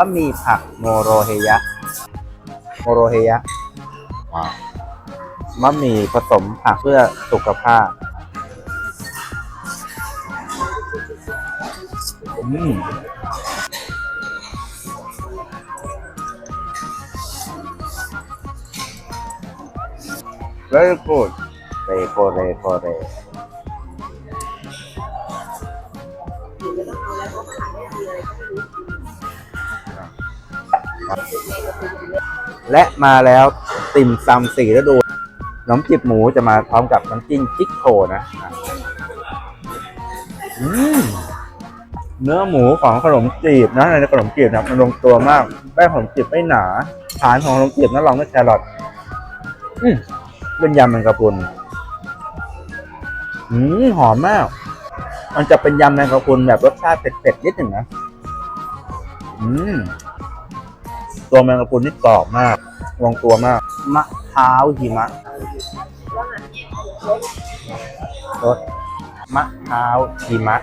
บะหมี่ผักโมโรเฮยะ โมโรเฮยะว้าวบะหมี่ผสมผักเพื่อสุขภาพ อืม very good เรโกเรโกเร และมาแล้วติ่มซำสี่ฤดูน้ำจิบหมูจะมาพร้อมกับน้ำจิ้มจิ๊กโคนะเนื้อหมูของขนมจีบนะในขนมจีบนะมันลงตัวมากแป้งขนมจีบไม่หนาฐานของขนมจีบนั้นรองด้วยแครอทเป็นยำแมงกะพรุนอืมหอมมาก มันจะเป็นยำแมงกะพรุนแบบรสชาติเผ็ดๆนิดหนึ่งนะ อืม ตัวแมงกะพรุนนี่กรอบมากลงตัวมาก มะพร้าวหิมะรสมะพร้าวหิมะ